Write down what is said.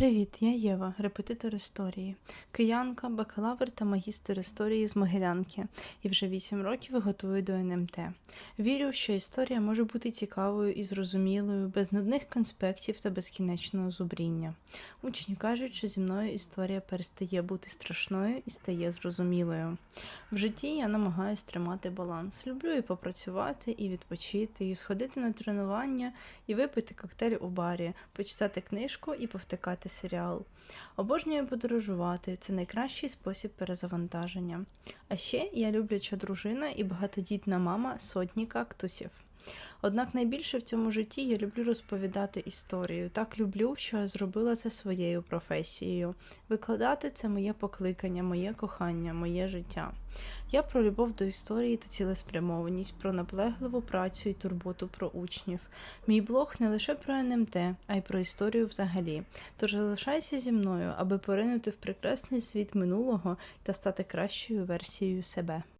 Привіт, я Єва, репетитор історії, киянка, бакалавр та магістр історії з Могилянки, і вже 8 років готую до НМТ. Вірю, що історія може бути цікавою і зрозумілою, без нудних конспектів та безкінечного зубріння. Учні кажуть, що зі мною історія перестає бути страшною і стає зрозумілою. В житті я намагаюсь тримати баланс. Люблю і попрацювати, і відпочити, і сходити на тренування, і випити коктейль у барі, почитати книжку і повтикати серіал. Обожнюю подорожувати, це найкращий спосіб перезавантаження. А ще я любляча дружина і багатодітна мама сотні кактусів. Однак найбільше в цьому житті я люблю розповідати історію. Так люблю, що я зробила це своєю професією. Викладати це моє покликання, моє кохання, моє життя. Я про любов до історії та цілеспрямованість, про наполегливу працю і турботу про учнів. Мій блог не лише про НМТ, а й про історію взагалі. Тож залишайся зі мною, аби поринути в прекрасний світ минулого та стати кращою версією себе.